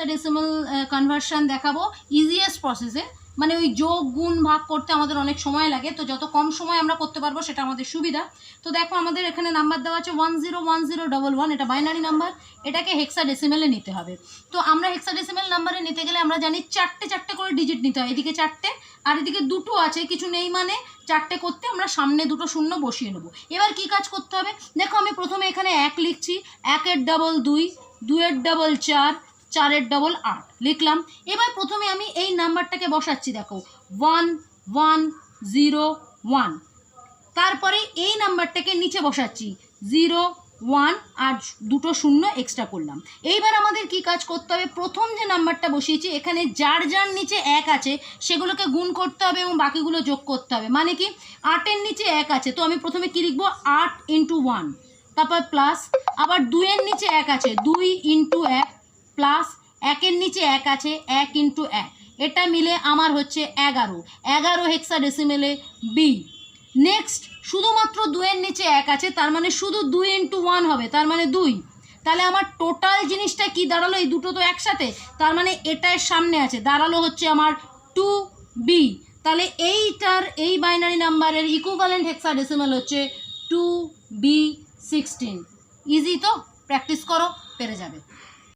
Hexadecimal conversion দেখাবো easiest প্রসেসে মানে ওই যোগ, গুণ, ভাগ করতে আমাদের অনেক সময় লাগে, তো যত কম সময় আমরা করতে পারব সেটা আমাদের সুবিধা। তো দেখো আমাদের এখানে নাম্বার দেওয়া আছে one zero one zero double one এটা বাইনারি নাম্বার এটাকে হেক্সাডেসিমেলে নিতে হবে। তো আমরা হেক্সাডেসিমেল নাম্বারে নিতে গেলে আমরা জানি চারটে চারটে করে ডিজিট নিতে হয়, এদিকে চারটে, আর এদিকে দুটো আছে, কিছু নেই মানে চারটে করতে আমরা সামনে দুটো শূন্য বসিয়ে নেব। এবার কি কাজ করতে হবে? দেখো আমি প্রথমে এখানে এক লিখছি, একের ডাবল দুই দুয়ের ডাবল চার চারের ডবল আট। লিখলাম, এবার প্রথমে আমি এই নাম্বারটাকে বসাচ্ছি, দেখো ওয়ান ওয়ান জিরো ওয়ান তারপরে এই নাম্বারটাকে নিচে বসাচ্ছি জিরো ওয়ান আর দুটো শূন্য এক্সট্রা করলাম। এইবার আমাদের কি কাজ করতে হবে? প্রথম যে নাম্বারটা বসিয়েছি, এখানে যার যার নিচে এক আছে, সেগুলোকে গুণ করতে হবে এবং বাকিগুলো যোগ করতে হবে। মানে কি, আটের নিচে এক আছে, তো আমি প্রথমে কি লিখব? আট ইন্টু ওয়ান তারপর প্লাস আবার দুইয়ের নিচে এক আছে, দুই ইন্টু এক। প্লাস একের নিচে এক আছে, এক ইন্টু এক। এটা মিলে আমার হচ্ছে এগারো। এগারো হেক্সা ডেসিমেলে বি নেক্সট শুধুমাত্র দুইয়ের নিচে এক আছে, তার মানে শুধু দুই ইন্টু ওয়ান হবে, তার মানে দুই। তাহলে আমার টোটাল জিনিসটা কি দাঁড়াল? এই দুটো তো একসাথে। তার মানে এটার সামনে আছে, দাঁড়াল হচ্ছে আমার টু বি তাহলে এইটার, এই বাইনারি নাম্বারের ইকুইভ্যালেন্ট হেক্সা ডেসিমেল হচ্ছে টু বি সিক্সটিন ইজি তো? প্র্যাকটিস করো, পেরে যাবে।